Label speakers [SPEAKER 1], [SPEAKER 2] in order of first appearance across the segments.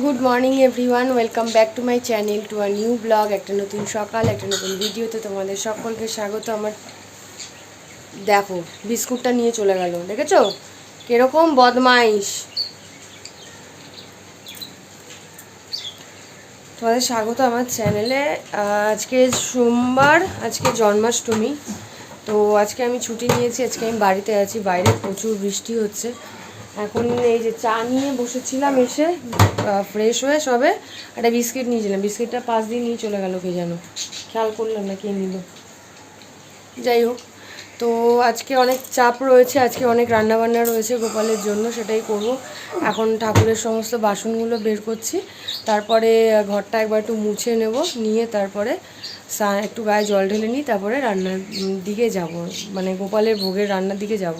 [SPEAKER 1] Good morning everyone welcome back to my channel to our new blog একটা নতুন সকাল, একটা নতুন ভিডিওতে তোমাদের সকলকে স্বাগত। আমার দেখো, বিস্কুটটা নিয়ে চলে গেল, দেখেছ? কীরকম বদমাইশ। তোমাদের স্বাগত আমার চ্যানেলে আজকে সোমবার, আজকে জন্মাষ্টমী। তো আজকে আমি ছুটি নিয়েছি, আজকে আমি বাড়িতে আছি, বাইরে প্রচুর বৃষ্টি হচ্ছে। এখন এই যে চা নিয়ে বসেছিলাম এসে ফ্রেশ হয়ে সবে, একটা বিস্কিট নিয়েছিলাম। বিস্কিটটা পাঁচ দিন নিয়ে চলে গেল কে যেন খেয়াল করলাম না কে নিল। যাই হোক, তো আজকে অনেক চাপ রয়েছে, আজকে অনেক রান্নাবান্না রয়েছে গোপালের জন্য, সেটাই করব। এখন ঠাকুরের সমস্ত বাসনগুলো বের করছি। তারপরে ঘরটা একবার একটু মুছে নেব, নিয়ে তারপরে একটু গায়ে জল ঢেলে নিই তারপরে রান্নার দিকে যাব। মানে গোপালের ভোগের রান্নার দিকে যাব।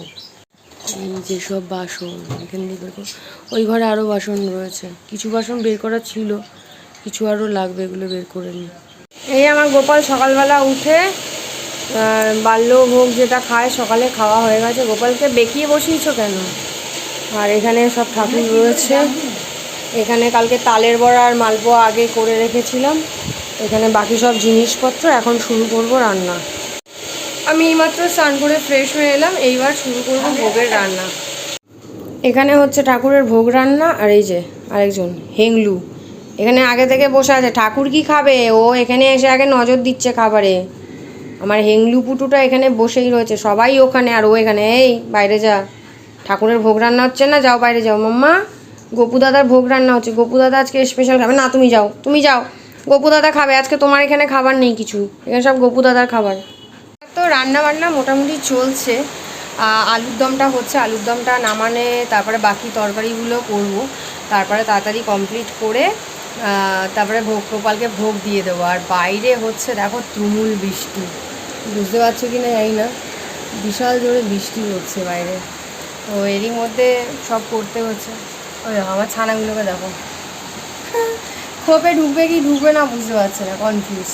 [SPEAKER 1] যেসব বাসন, এখান দিয়ে বের করব। ওই ঘরে আরও বাসন রয়েছে। কিছু বাসন বের করা ছিল, কিছু আরও লাগবে এগুলো বের করে নিই। এই আমার গোপাল সকালবেলা উঠে বাল্যভোগ যেটা খায়, সকালে খাওয়া হয়ে গেছে। গোপালকে বেঁকিয়ে বসিয়েছ কেন? আর এখানে সব ঠাকুর রয়েছে। এখানে কালকে তালের বড়া আর মালপোয়া আগে করে রেখেছিলাম। এখানে বাকি সব জিনিসপত্র এখন শুরু করব রান্না। আমি এইমাত্র স্নান করে ফ্রেশ হয়ে এলাম, এইবার শুরু করব ভোগের রান্না। এখানে হচ্ছে ঠাকুরের ভোগ রান্না আর এই যে আরেকজন, হেংলু। এখানে আগে থেকে বসে আছে, ঠাকুর কি খাবে? ও এখানে এসে আগে নজর দিচ্ছে খাবারে। আমার হেংলু পুটুটা এখানে বসেই রয়েছে, সবাই ওখানে আর ও এখানে। এই, বাইরে যা। ঠাকুরের ভোগ রান্না হচ্ছে না? যাও বাইরে যাও। মাম্মা, গোপু দাদার ভোগ রান্না হচ্ছে। গোপু দাদা আজকে স্পেশাল খাবে। না, তুমি যাও তুমি যাও। গোপু দাদা খাবে, আজকে তোমার এখানে খাবার নেই কিছু। এখানে সব গোপু দাদার খাবার। রান্না বান্না মোটামুটি চলছে। আলুর দমটা হচ্ছে, আলুর দমটা নামানে, তারপরে বাকি তরকারিগুলো করব। তারপরে তাড়াতাড়ি কমপ্লিট করে তারপরে ভোগ, গোপালকে ভোগ দিয়ে দেবো। আর বাইরে হচ্ছে দেখো তুমুল বৃষ্টি। বুঝতে পারছ কি না জানি না। বিশাল জোরে বৃষ্টি হচ্ছে বাইরে। তো এরই মধ্যে সব করতে হচ্ছে। ওই আমার ছানাগুলোকে দেখো। খোপে ঢুকবে কি ঢুকবে না বুঝতে পারছে না কনফিউজ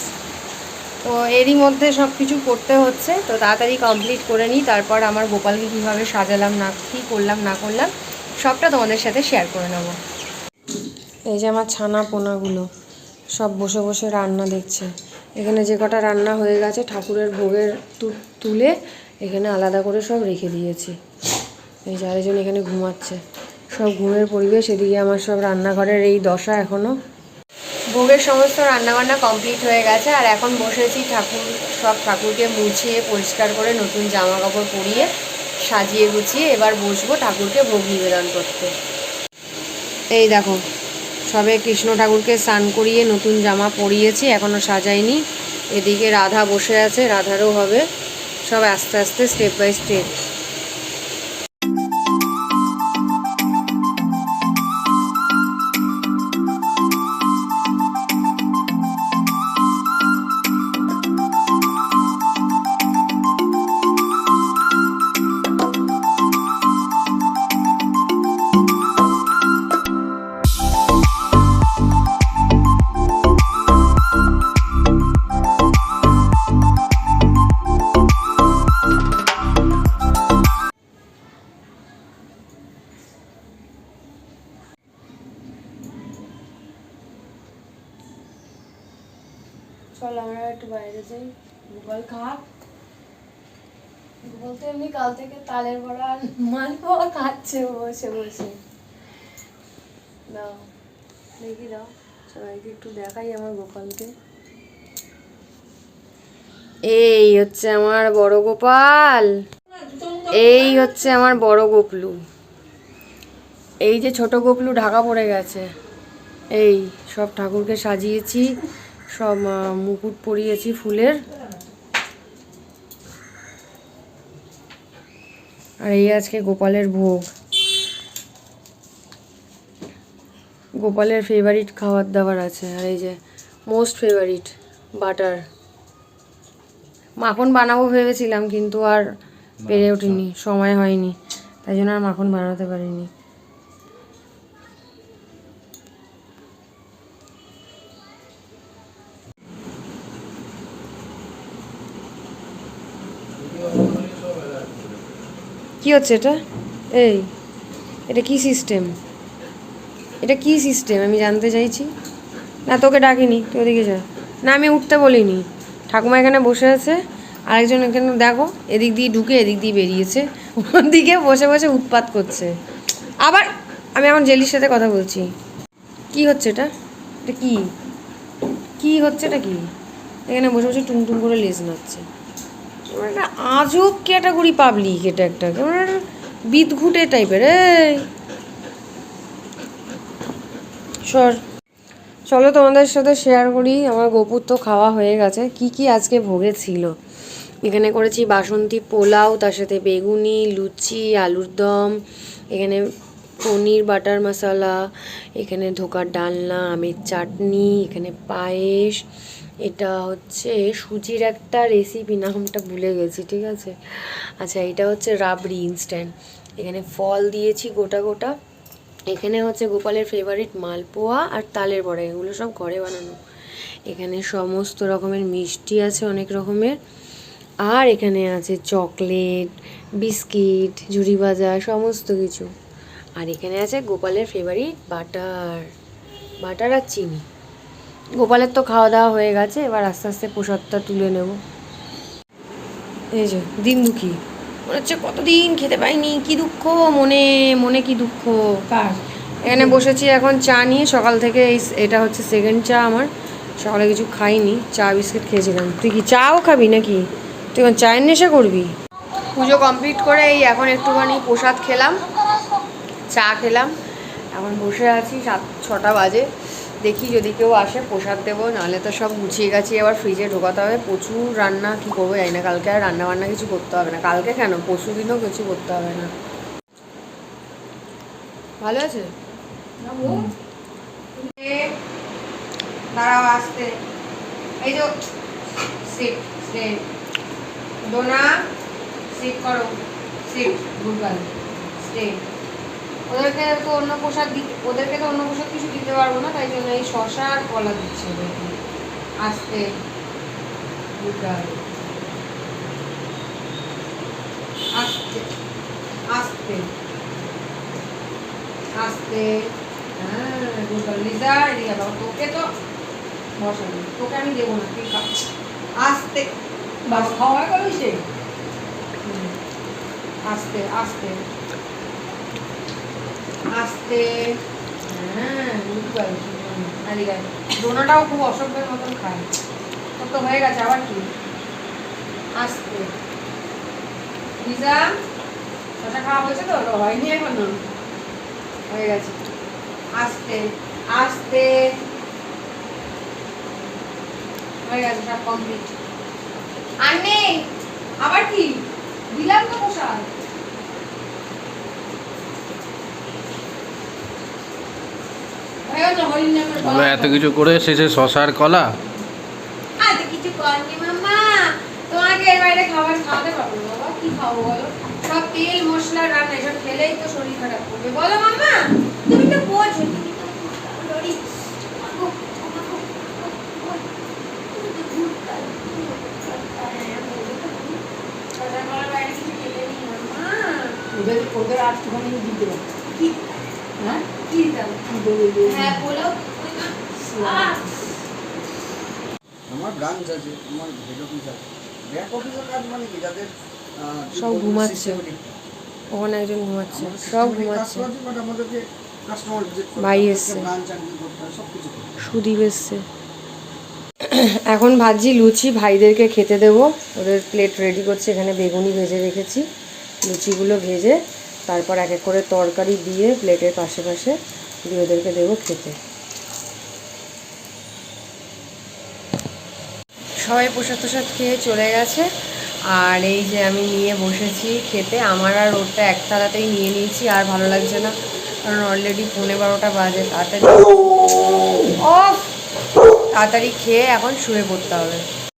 [SPEAKER 1] তো এরই মধ্যে সব কিছু করতে হচ্ছে। তো তাড়াতাড়ি কমপ্লিট করে নিই, তারপর আমার গোপালকে কীভাবে সাজালাম, না কী করলাম, না করলাম, সবটা তোমাদের সাথে শেয়ার করে নেব। এই যে আমার ছানা পোনাগুলো, সব বসে বসে রান্না দেখছে। এখানে যে কটা রান্না হয়ে গেছে, ঠাকুরের ভোগের তুলে এখানে আলাদা করে সব রেখে দিয়েছি। এই যে আরেকজন এখানে ঘুমাচ্ছে। সব ঘুমের পরিবেশ, এদিকে আমার সব রান্নাঘরের এই দশা এখনও ভোগের সমস্ত রান্নাবান্না কমপ্লিট হয়ে গেছে, আর এখন বসেছি ঠাকুর, সব ঠাকুরকে মুছিয়ে পরিষ্কার করে নতুন জামা কাপড় পরিয়ে সাজিয়ে গুছিয়ে এবার বসবো ঠাকুরকে ভোগ নিবেদন করতে। এই দেখো, সবে কৃষ্ণ ঠাকুরকে স্নান করিয়ে নতুন জামা পরিয়েছি এখনও সাজাইনি। এদিকে রাধা বসে আছে, রাধারও হবে। সব আস্তে আস্তে স্টেপ বাই স্টেপ গোপাল তো এমনি কাল থেকে তালের বড়া আর মালপোয়া খাচ্ছে বসে বসে। দাও, দেখি দাও। সবাইকে একটু দেখাই আমার গোপালকে। এই হচ্ছে আমার বড় গোপাল। এই হচ্ছে আমার বড় গোপলু। এই যে ছোট গোপলু, ঢাকা পড়ে গেছে। এই সব ঠাকুরকে সাজিয়েছি, সব মুকুট পরিয়েছি ফুলের। আর এই আজকে গোপালের ভোগ। গোপালের ফেভারিট খাবার দাবার আছে আর এই যে মোস্ট ফেভারিট বাটার মাখন বানাবো ভেবেছিলাম কিন্তু আর পেরে ওঠেনি সময় হয়নি তাই জন্য আর মাখন বানাতে পারিনি। কি হচ্ছে এটা? এই, এটা কি সিস্টেম এটা কি সিস্টেম আমি জানতে চাইছি। না, তোকে ডাকিনি, তুই ওদিকে যা। না, আমি উঠতে বলিনি। ঠাকুমা এখানে বসে আছে, আরেকজন এখানে দেখো, এদিক দিয়ে ঢুকে এদিক দিয়ে বেরিয়েছে। ওদিকে বসে বসে উৎপাত করছে। আবার আমি এখন জেলির সাথে কথা বলছি। কি হচ্ছে এটা? এটা কি? কি হচ্ছে এটা কি? এখানে বসে বসে টুংটুং করে লেজ নাচ্ছে একটা আজব ক্যাটাগরি পাবলিক এটা একটা, কেমন বিদঘুটে টাইপের সর, চলো তোমাদের সাথে শেয়ার করি, আমার গোপুর তো খাওয়া হয়ে গেছে, কি কি আজকে ভোগে ছিল? এখানে করেছি বাসন্তী পোলাও, তার সাথে বেগুনি, লুচি, আলুর দম, এখানে পনির বাটার মশলা, এখানে ধোকার ডালনা, আমের চাটনি, এখানে পায়েস এটা হচ্ছে সুজির একটা রেসিপি না নামটা ভুলে গেছি, ঠিক আছে? আচ্ছা এটা হচ্ছে রাবড়ি ইনস্ট্যান্ট এখানে ফল দিয়েছি গোটা গোটা। এখানে হচ্ছে গোপালের ফেভারিট মালপোয়া আর তালের বড়া, এগুলো সব ঘরে বানানো। এখানে সমস্ত রকমের মিষ্টি আছে অনেক রকমের। আর এখানে আছে চকলেট, বিস্কিট ঝুড়ি ভাজা, সমস্ত কিছু। আর এখানে আছে গোপালের ফেভারিট বাটার বাটার আর চিনি। গোপালের তো খাওয়া দাওয়া হয়ে গেছে এবার আস্তে আস্তে প্রসাদটা তুলে নেব। এই যে দিন দুঃখী মনে হচ্ছে কতদিন খেতে পাইনি কি দুঃখ মনে মনে কি দুঃখ।
[SPEAKER 2] কার?
[SPEAKER 1] এখানে বসেছি এখন চা নিয়ে সকাল থেকে এই এটা হচ্ছে সেকেন্ড চা আমার। সকালে কিছু খাইনি চা বিস্কিট খেয়েছিলাম। তুই কি চাও খাবি নাকি? তুই এখন চায়ের নেশা করবি? পুজো কমপ্লিট করে এই এখন একটুখানি প্রসাদ খেলাম চা খেলাম। এখন বসে আছি সাত ছটা বাজে। দেখি যদি কেউ আসে, প্রসাদ দেবো, নাহলে তো সব গুছিয়ে গেছি আবার ফ্রিজে ঢোকাতে হবে। প্রচুর রান্না কি করব জানি না, কালকে আর রান্না বান্না কিছু করতে হবে না। কালকে কেন? পরশু দিনও কিছু করতে হবে না। ভালো আছে? দাঁড়াও আসতে। এই যে সিট স্টেন সিট করো। সিট গুগল ওদেরকে তো অন্য পোশাক দিতে ওদেরকে তো অন্য পোশাক কিছু দিতে পারব না তাই জন্য এই শশা আর কলা দিচ্ছে ওদেরকে। আসতে আস্তে আস্তে আস্তে হ্যাঁ লিজা এদিকে দাও তোকে তো বসাবি তোকে আমি দেবো না তুই খা। আস্তে
[SPEAKER 2] বাবা খাওয়া গেল সে।
[SPEAKER 1] আস্তে আস্তে হ্যাঁ। ডোনাটাও খুব অসভ্যের মতন খায়। হয়ে গেছে, আবার কি? খাওয়া হয়েছে তো?
[SPEAKER 2] হয়নি এখনও।
[SPEAKER 1] হয়ে গেছে। হয়ে গেছে, সব কমপ্লিট আর নেই। আবার কি? দিলাম তো প্রসাদ।
[SPEAKER 3] বলো এত কিছু করে শেষে শশার কলা?
[SPEAKER 1] আর তো কিছু করেনি মাম্মা। তোমাকে এর বাইরে খাবার খাওয়াতে পারব বাবা। কি খাব বলো? সব তেল মশলা রান্না এসব খেলেই তো শরীর খারাপ করবে। বলো মাম্মা তুমি তো বোঝো তুমি তো লড়ি।
[SPEAKER 2] ওদের ওদের আটটুখানি দিতে হবে। হ্যাঁ?
[SPEAKER 1] হ্যাঁ বলো।
[SPEAKER 4] আমার ব্রাঞ্চ আছে আমার হেড অফিস আছে ব্যাক অফিসের কাজ মানে কি? যাদের
[SPEAKER 1] সব ঘুমাচ্ছে। ওখানে একজন ঘুমাচ্ছে সব ঘুমাচ্ছে।
[SPEAKER 4] আমাদেরকে
[SPEAKER 1] ভাই এসছে। সুদীপ এসছে। এখন ভাজি লুচি ভাইদেরকে খেতে দেবো। ওদের প্লেট রেডি করছে এখানে বেগুনি ভেজে রেখেছি। লুচিগুলো ভেজে তারপর এক এক করে তরকারি দিয়ে প্লেটের পাশে পাশে দিয়ে ওদেরকে দেবো খেতে। সবাই প্রসাদ প্রসাদ খেয়ে চলে গেছে। আর এই যে আমি নিয়ে বসেছি খেতে আমার আর ওরটা এক থালাতেই নিয়ে নিয়েছি আর ভালো লাগছে না। কারণ অলরেডি পৌনে বারোটা বাজে তাড়াতাড়ি অফ! তাড়াতাড়ি খেয়ে এখন শুয়ে পড়তে হবে।